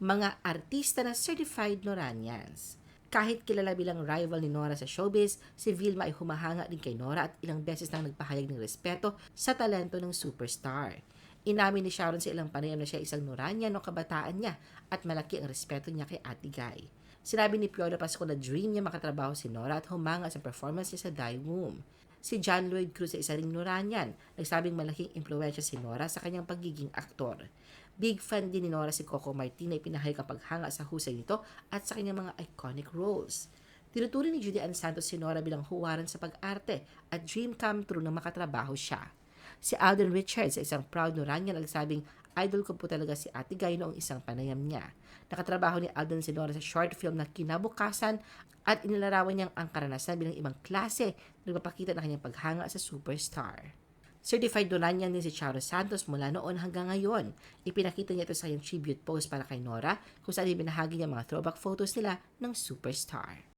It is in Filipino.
mga artista na certified Noranians. Kahit kilala bilang rival ni Nora sa showbiz, si Vilma ay humahanga din kay Nora at ilang beses nang nagpahayag ng respeto sa talento ng superstar. Inamin ni Sharon sa ilang panayam na siya isang Noranian no kabataan niya at malaki ang respeto niya kay Ate Guy. Sinabi ni Piolo Pasco na dream niya makatrabaho si Nora at humanga sa performance niya sa Die Womb. Si John Lloyd Cruz ay isa ring Noranian. Nagsabing malaking impluensya si Nora sa kanyang pagiging aktor. Big fan din ni Nora si Coco Martin na ipinahayag ang paghanga sa husay nito at sa kanyang mga iconic roles. Tinuturing ni Judy Ann Santos si Nora bilang huwaran sa pag-arte at dream come true na makatrabaho siya. Si Alden Richards isang proud Noranian ang nagsabing idol ko po talaga si Ate Guy noong isang panayam niya. Nakatrabaho ni Alden si Nora sa short film na Kinabukasan at inilarawan niyang ang karanasan bilang ibang klase na nagpapakita ng kanyang paghanga sa superstar. Certified Donanian din si Charo Santos mula noon hanggang ngayon. Ipinakita niya ito sa kanyang tribute post para kay Nora kung saan ibinahagi niya mga throwback photos nila ng superstar.